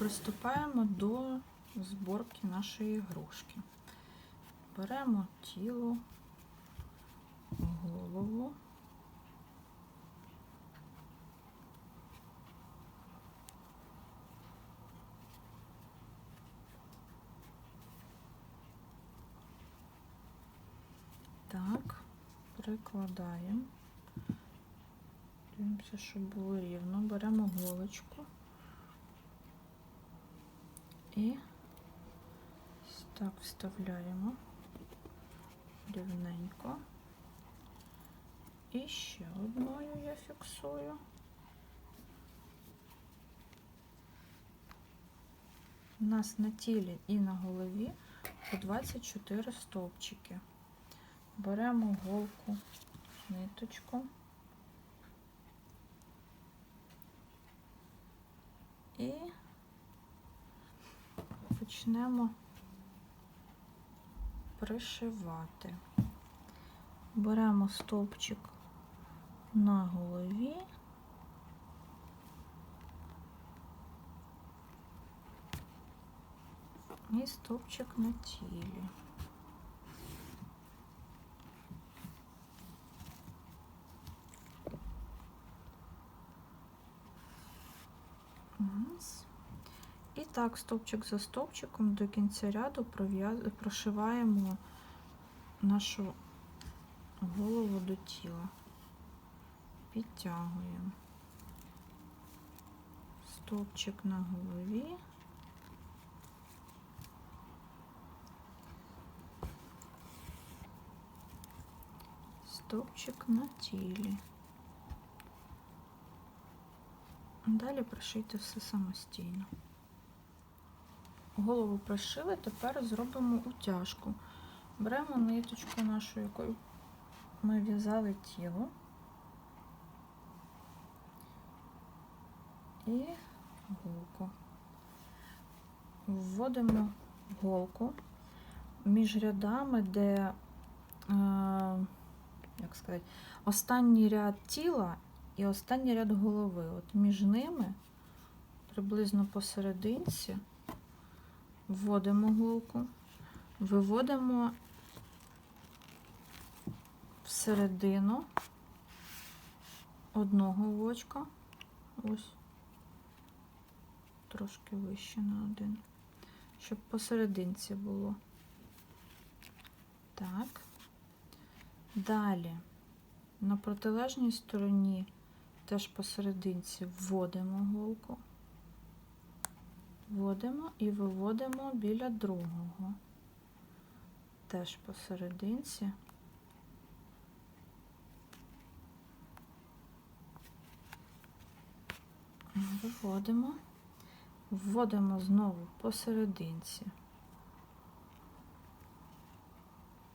приступаємо до зборки нашої ігрушки. Беремо тіло, голову. Так, прикладаємо. Дивимося, щоб було рівно. Беремо голочку і так вставляємо рівненько. І ще одною я фіксую. У нас на тілі і на голові по 24 стовпчики. Беремо голку, ниточку і почнемо пришивати. Беремо стовпчик на голові. І стовпчик на тілі. Раз. І так, стовпчик за стовпчиком до кінця ряду прошиваємо нашу голову до тіла. Підтягуємо. Стовпчик на голові. Стовпчик на тілі. Далі прошийте все самостійно. Голову прошили, тепер зробимо утяжку. Беремо ниточку нашу, якою ми в'язали тіло. І голку. Вводимо голку між рядами, де, е, як сказати, останній ряд тіла і останній ряд голови. От між ними, приблизно посерединці, вводимо голку, виводимо всередину одного вочка, ось трошки вище на один, щоб посерединці було. Так. Далі на протилежній стороні теж посерединці вводимо голку, вводимо і виводимо біля другого. Теж посерединці. Виводимо, вводимо знову посерединці.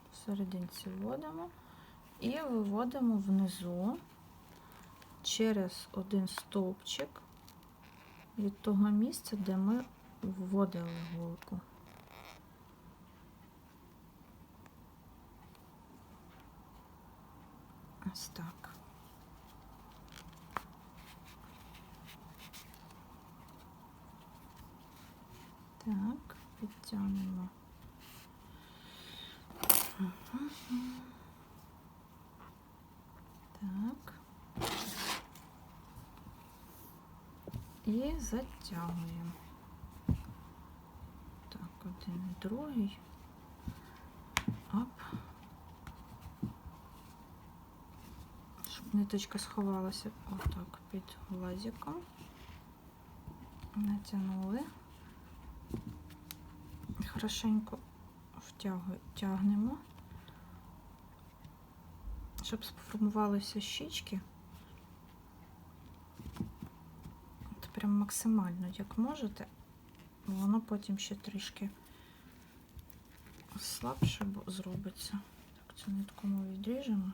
Посерединці вводимо і виводимо внизу через один стовпчик від того місця, де ми вводили голку. Ось так. Так, підтягнемо. Так. І затягуємо. Так, один другий. Оп. Щоб ниточка сховалася отак під глазиком. Натягнули. Хорошенько втягуємо, тягнемо, щоб сформувалися щічки. От прям максимально, як можете, воно потім ще трішки слабше зробиться. Так, цю нитку ми відріжемо,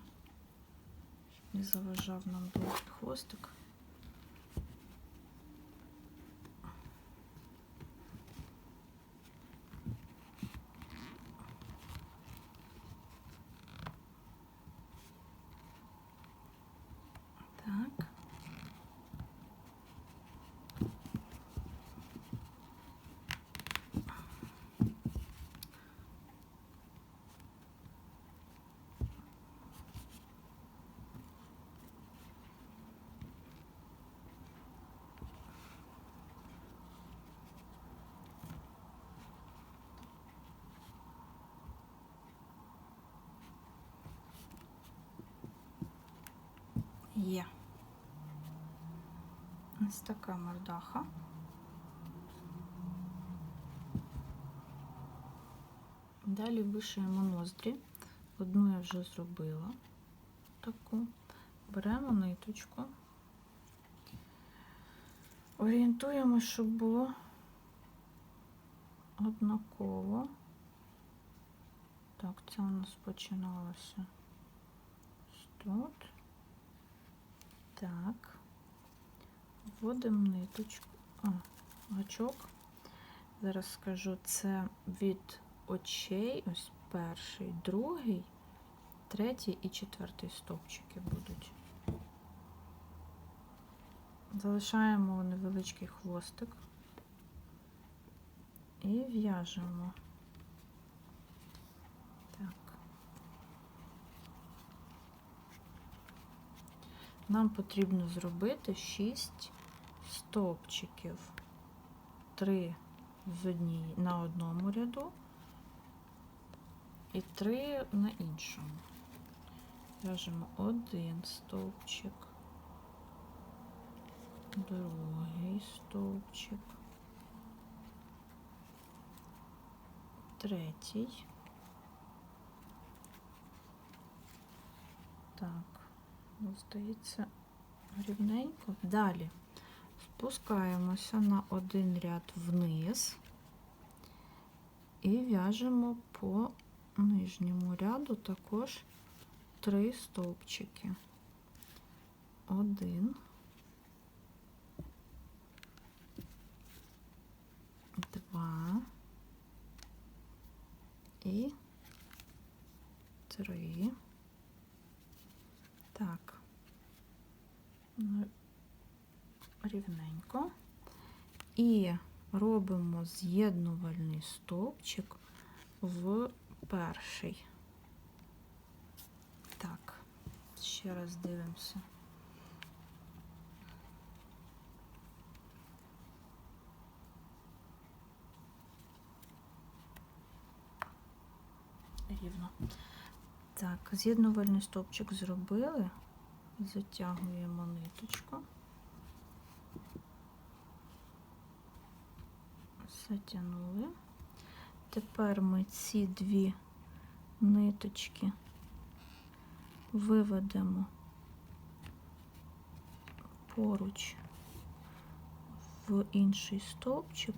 не заважав нам довгий хвостик. Так. Є. Ось така мордаха. Далі вишиємо ноздрі. Одну я вже зробила таку. Беремо ниточку. Орієнтуємо, щоб було однаково. Так, це у нас починалося тут. Так. Вводимо ниточку, а, гачок. Зараз скажу, це від очей, ось перший, другий, третій і четвертий стовпчики будуть. Залишаємо невеличкий хвостик і в'яжемо. Так. Нам потрібно зробити 6 стовпчиків. 3 з одній на одному ряду і 3 на іншому. В'яжемо один стовпчик, другий стовпчик, третій. Так, ну, здається, рівненько. Далі спускаємося на один ряд вниз і в'яжемо по нижньому ряду також три стовпчики. Один, два і три. Так, ну, рівненько. І робимо з'єднувальний стовпчик в перший. Так, ще раз дивимося. Рівно. Так, з'єднувальний стовпчик зробили, затягуємо ниточку, затягнули. Тепер ми ці дві ниточки виведемо поруч в інший стовпчик.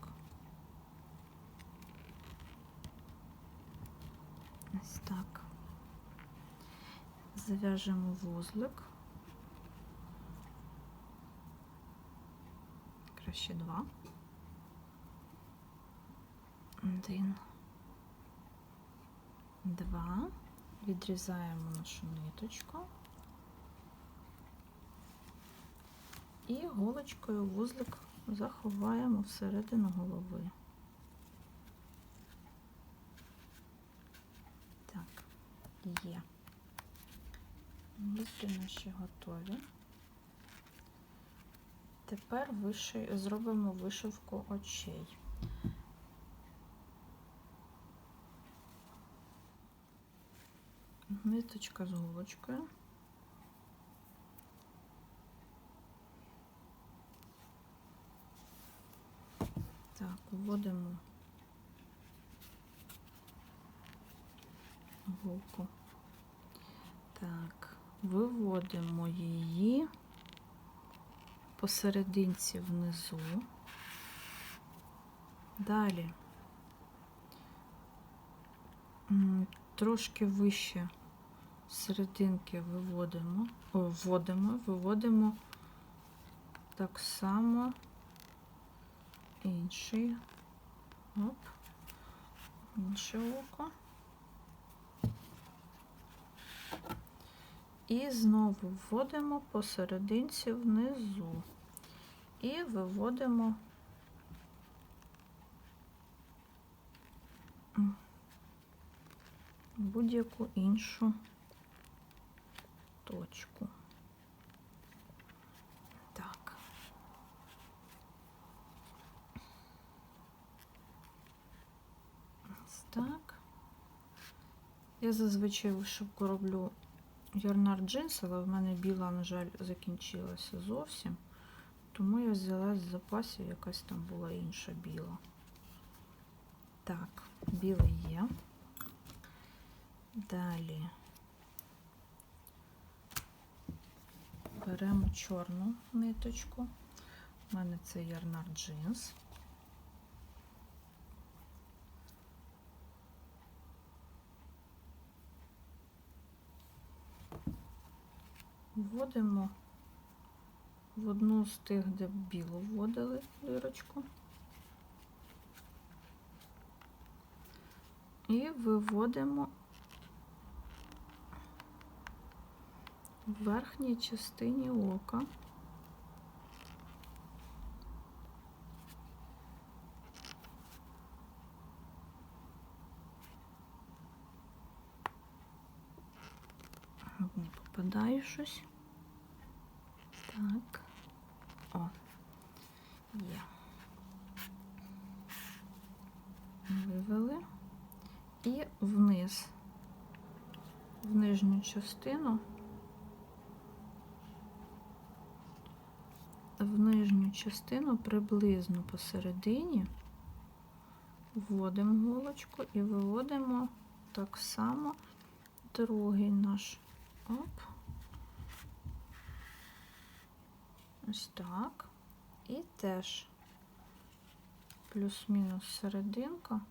Ось так. Зав'яжемо вузлик. Краще два. Один. Два. Відрізаємо нашу ниточку. І голочкою вузлик заховаємо всередину голови. Так, є. Вузли наші готові. Тепер виши... зробимо вишивку очей. Ниточка з голочкою. Так, вводимо голку. Так, виводимо її посерединці внизу. Далі трошки вище серединки виводимо, вводимо, виводимо так само інший, оп, інше око. І знову вводимо посерединці внизу і виводимо будь-яку іншу точку. Так. Ось так. Я зазвичай вишивку роблю ярнар джинс, але в мене біла, на жаль, закінчилася зовсім. Тому я взяла з запасів, якась там була інша біла. Так, білий є. Далі беремо чорну ниточку. У мене це ярнар джинс. Вводимо в одну з тих, де білу вводили дирочку. І виводимо в верхній частині ока. Не щось. Так. О, є. Вивели. І вниз, в нижню частину, в нижню частину приблизно посередині вводимо голочку і виводимо так само другий наш оп. Ось так. І теж плюс-мінус серединка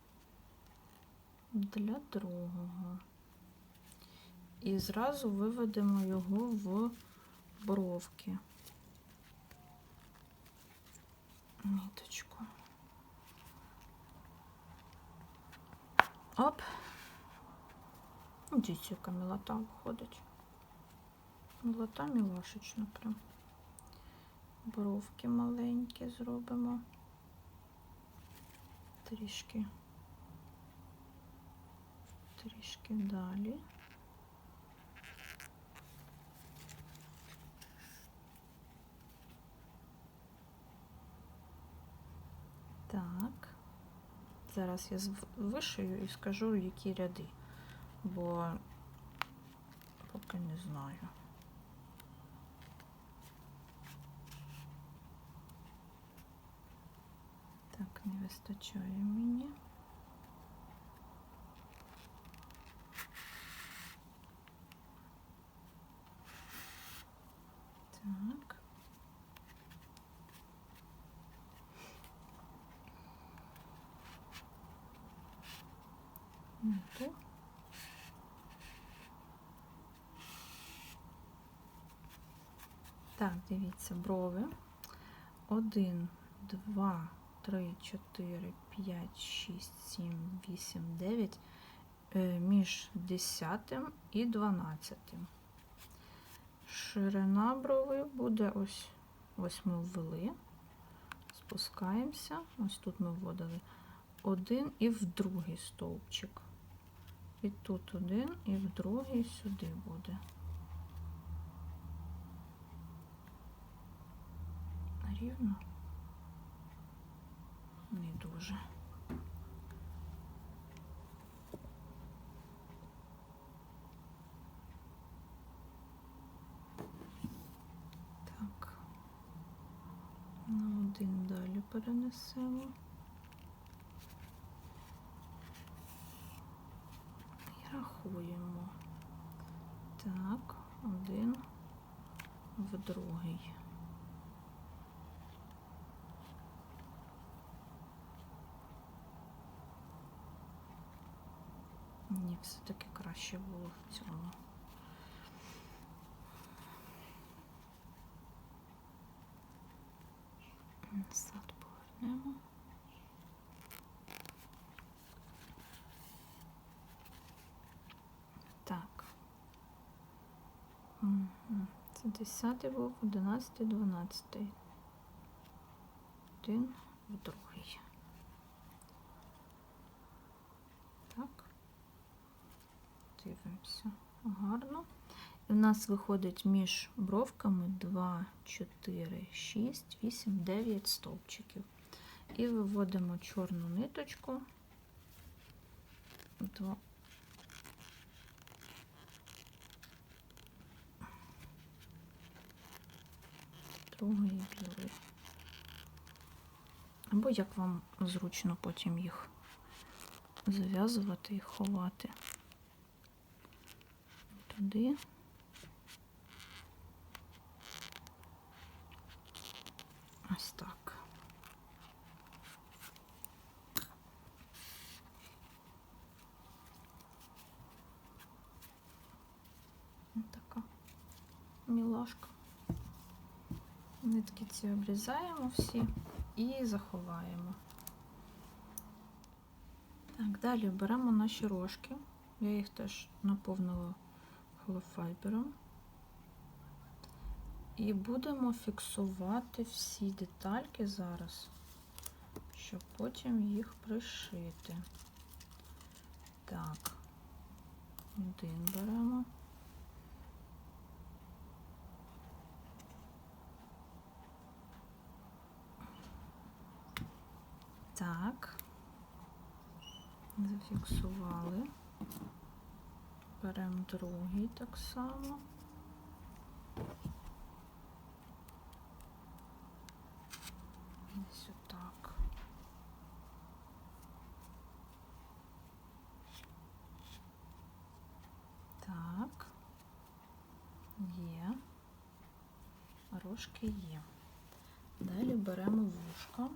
для другого. І зразу виведемо його в бровки. Ниточку. Оп. Дивіться, яка мілота виходить. Мілота мілашечна прям. Бровки маленькі зробимо. Трішки. Трішки далі. Так. Зараз я вишию і скажу, які ряди, бо поки не знаю. Так, не вистачає мені. Так. То. Так, дивіться, брови. Один, два, три, чотири, п'ять, шість, сім, вісім, дев'ять. Е, Між десятим і дванадцятим. Ширина брови буде ось, ось ми ввели, спускаємося, ось тут ми вводили один і в другий стовпчик. І тут один, і в другий сюди буде. Рівно? Дуже. Так. На один далі перенесемо. І рахуємо. Так, один в другий. Все-таки краще було в цьому. Назад повернемо. Так. Це 10 був, 11, 12. Один в другий. все гарно. І в нас виходить між бровками 2, 4, 6, 8, 9 стовпчиків. І виводимо чорну ниточку. Два. Другої білої. Або як вам зручно потім їх зав'язувати і ховати. Туди. Ось так. Ось така мілашка. Нитки ці обрізаємо всі і заховаємо. Так, далі беремо наші рожки. Я їх теж наповнила холофайбером. І будемо фіксувати всі детальки зараз, щоб потім їх пришити. Так, один беремо. Так, зафіксували. Беремо другий так само. Ось отак. Так, є. Рожки є. Далі беремо вушка.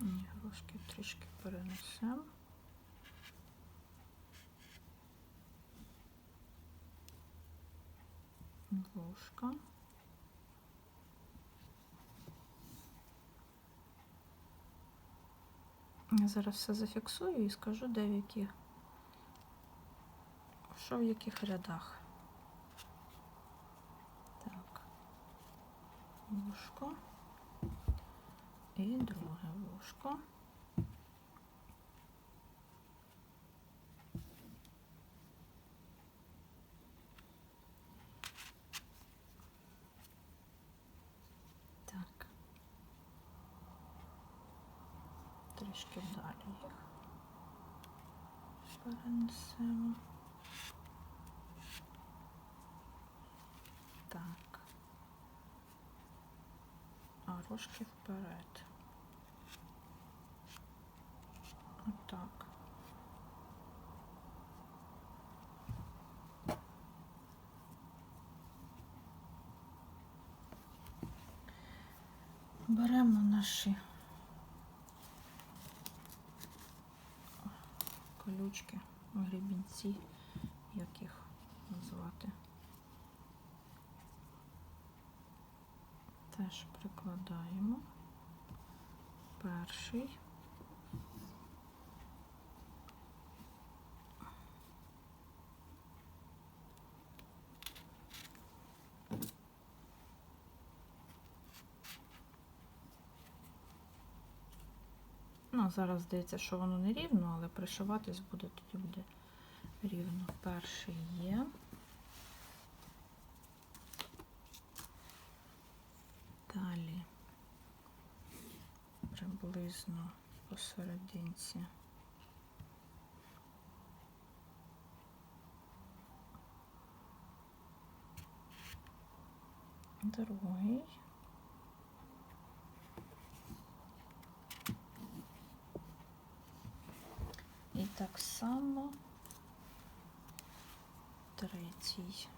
Ні, Рожки трішки перенесемо. Ложка. Я зараз все зафіксую і скажу, де в яких, що в яких рядах. Так, вушко і друге вушко. Так. Трішки далі їх перенесемо. Так. А рожки вперед. Отак. Беремо наші колючки, гребінці, як їх назвати. Теж прикладаємо перший. Зараз здається, що воно не рівно, але пришиватись буде, тоді буде рівно. Перший є. Далі приблизно посерединці. Другий. І так само третій.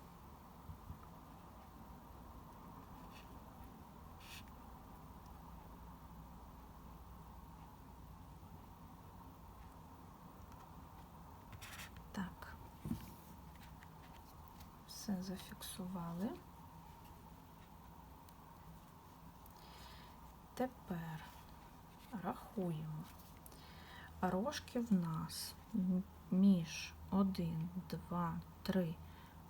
Так, все зафіксували. Тепер рахуємо. Рожки в нас між 1, 2, 3,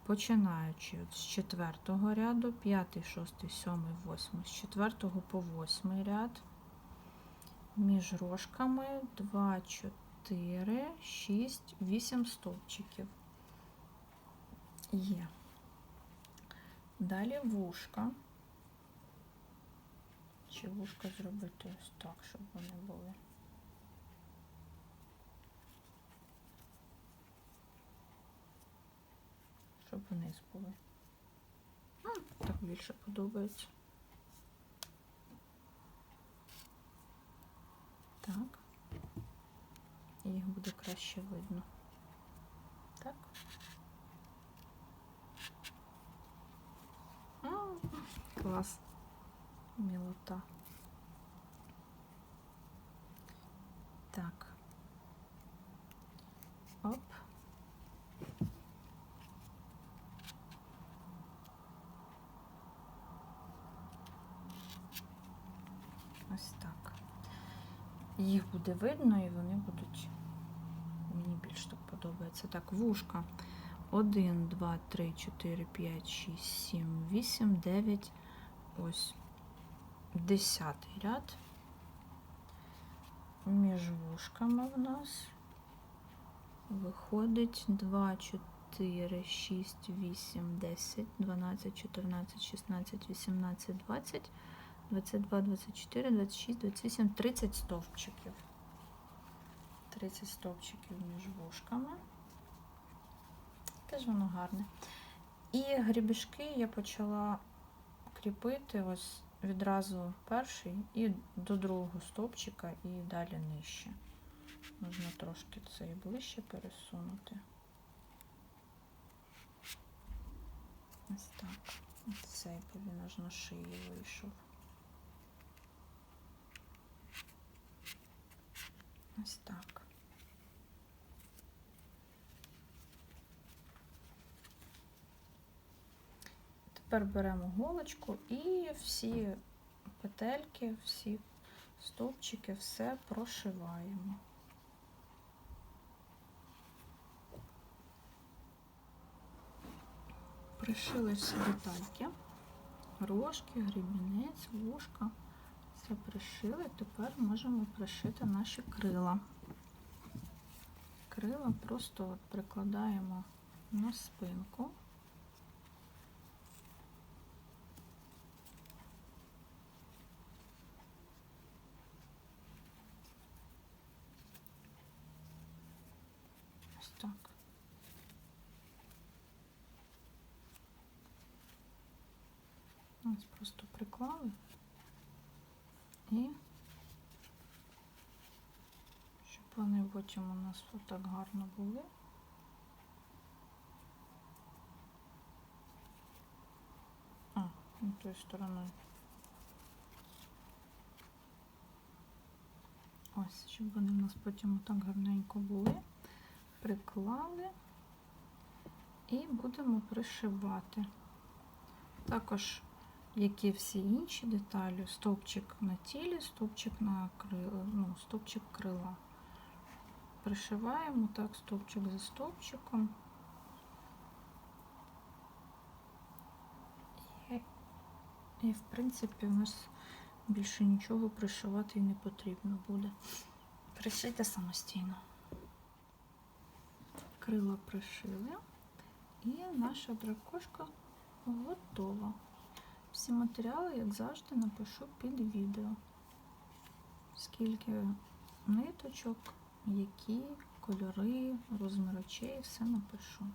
починаючи з четвертого ряду, 5, 6, 7, 8, з 4 по 8 ряд. Між рожками 2, 4, 6, 8 стовпчиків. Є. Далі вушка. Чи вушка зробити ось так, щоб вони були. Щоб вниз були. Так більше подобається. Так. І їх буде краще видно. Так. Клас. Мілота. Так. Оп. Ось так. Їх буде видно і вони будуть. Мені більш так подобається. Так, вушка. 1, 2, 3, 4, 5, 6, 7, 8, 9. Ось. Десятий ряд. Між вушками в нас виходить 2, 4, 6, 8, 10, 12, 14, 16, 18, 20, 22, 24, 26, 28, 30 стовпчиків. 30 стовпчиків між вушками. Теж воно гарне. І грібішки я почала кріпити ось відразу перший і до другого стовпчика і далі нижче. Можна трошки цей ближче пересунути. Ось так. Цей, на шиї вийшов. Ось так. Тепер беремо голочку і всі петельки, всі стовпчики, все прошиваємо. Пришили всі детальки, рожки, гребінець, вушка. Все пришили, тепер можемо пришити наші крила. Крила просто от прикладаємо на спинку. Ось так. Ось просто приклали і щоб вони потім у нас отак гарно були. А, не тою стороною. Ось, щоб вони у нас потім отак гарненько були. Приклали і будемо пришивати. Також як і всі інші деталі, стовпчик на тілі, стовпчик на крила, ну, стовпчик крила. Пришиваємо так стовпчик за стовпчиком. І, в принципі, у нас більше нічого пришивати і не потрібно буде. Пришийте самостійно. Крила пришили, і наша дракошка готова. Всі матеріали, як завжди, напишу під відео. Скільки ниточок, які кольори, розмір очей, все напишу.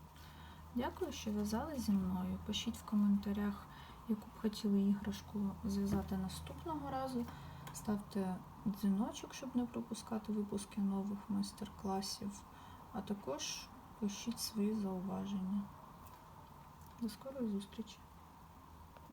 Дякую, що в'язали зі мною. Пишіть в коментарях, яку б хотіли іграшку зв'язати наступного разу. Ставте дзвіночок, щоб не пропускати випуски нових майстер-класів. А також пишіть свої зауваження. До скорої зустрічі!